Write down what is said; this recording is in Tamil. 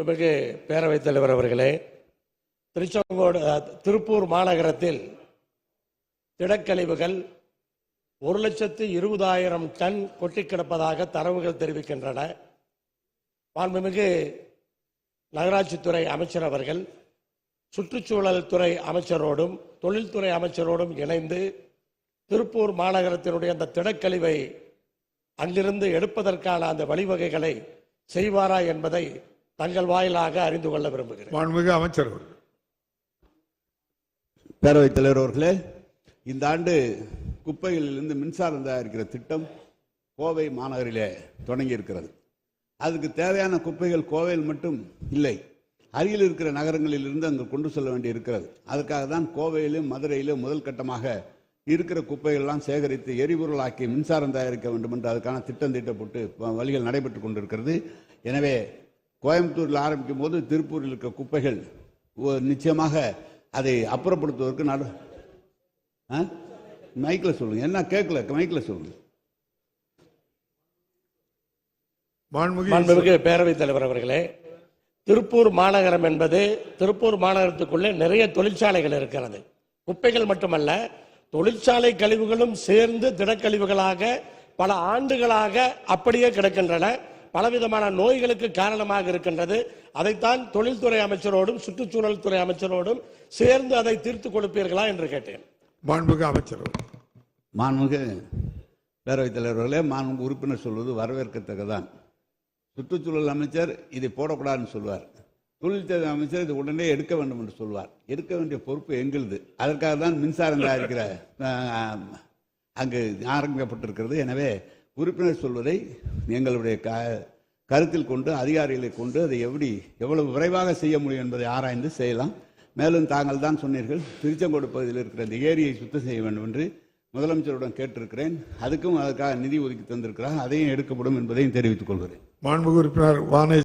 மிகு பேரவைத் தலைவர் அவர்களே திருச்செங்கோடு திருப்பூர் மாநகரத்தில் திடக்கழிவுகள் ஒரு லட்சத்து இருபதாயிரம் டன் கொட்டி கிடப்பதாக தரவுகள் தெரிவிக்கின்றன. மாண்புமிகு நகராட்சித்துறை அமைச்சர் அவர்கள் சுற்றுச்சூழல் துறை அமைச்சரோடும் தொழில்துறை அமைச்சரோடும் இணைந்து திருப்பூர் மாநகரத்தினுடைய அந்த திடக்கழிவை அங்கிருந்து எடுப்பதற்கான அந்த வழிவகைகளை செய்வாரா என்பதை தங்கள் வாயிலாக அறிந்து கொள்ள விரும்புகிறேன். மாண்புமிகு அமைச்சர் பேரவைத் தலைவர் அவர்களே இந்த ஆண்டு குப்பைகளிலிருந்து மின்சாரம் தயாரிக்கிற திட்டம் கோவை மாநகரிலே தொடங்கி இருக்கிறது. அதுக்கு தேவையான குப்பைகள் கோவையில் மட்டும் இல்லை அருகில் இருக்கிற நகரங்களில் இருந்து அங்கு கொண்டு செல்ல வேண்டி இருக்கிறது. அதுக்காக தான் கோவையிலும் மதுரையிலும் முதல் கட்டமாக இருக்கிற குப்பைகள்லாம் சேகரித்து எரிபொருளாக்கி மின்சாரம் தயாரிக்க வேண்டும் என்று அதுக்கான திட்டம் தீட்டப்பட்டு வழிகள் நடைபெற்று கொண்டிருக்கிறது. எனவே கோயம்புத்தூரில் ஆரம்பிக்கும் போது திருப்பூரில் இருக்கிற குப்பைகள் நிச்சயமாக அதை அப்புறப்படுத்துவதற்கு நடு மைக்கில் சொல்லுங்க. என்ன கேட்கல மைக்கில் சொல்லுங்க. மாண்புமிகு பேரவைத் தலைவர் அவர்களே திருப்பூர் மாநகரம் என்பது திருப்பூர் மாநகரத்துக்குள்ளே நிறைய தொழிற்சாலைகள் இருக்கிறது. குப்பைகள் மட்டுமல்ல தொழிற்சாலை கழிவுகளும் சேர்ந்து திடக்கழிவுகளாக பல ஆண்டுகளாக அப்படியே கிடக்கின்றன. பலவிதமான நோய்களுக்கு காரணமாக இருக்கின்றது. அதைத்தான் தொழில்துறை அமைச்சரோடும் சுற்றுச்சூழல் துறை அமைச்சரோடும் சேர்ந்து அதை தீர்த்து கொடுப்பீர்களா என்று கேட்டேன். மாண்புமிகு அமைச்சர் மாண்புமிகு பேரவைத் தலைவர்களே மாண்புமிகு உறுப்பினர் சொல்வது வரவேற்கத்தக்கதான் சுற்றுச்சூழல் அமைச்சர் இதை போடக்கூடாதுன்னு சொல்வார். தொழில்துறை அமைச்சர் இது உடனே எடுக்க வேண்டும் என்று சொல்வார். எடுக்க வேண்டிய பொறுப்பு எங்களுது. அதற்காக தான் மின்சாரம் தயாரிக்கிற அங்கு ஆரம்பிக்கப்பட்டிருக்கிறது. எனவே உறுப்பினர் சொல்வதை எங்களுடைய க கருத்தில் கொண்டு அதிகாரிகளை கொண்டு அதை எப்படி எவ்வளவு விரைவாக செய்ய முடியும் என்பதை ஆராய்ந்து செய்யலாம். மேலும் தாங்கள் தான் சொன்னீர்கள் திருச்செங்கோடு பகுதியில் இருக்கிற இந்த ஏரியை சுத்தம் செய்ய வேண்டும் என்று முதலமைச்சருடன் கேட்டிருக்கிறேன். அதுக்கும் அதற்காக நிதி ஒதுக்கி தந்திருக்கிறார் அதையும் எடுக்கப்படும் என்பதையும் தெரிவித்துக் கொள்கிறேன். மாண்புமிகு உறுப்பினர் வானை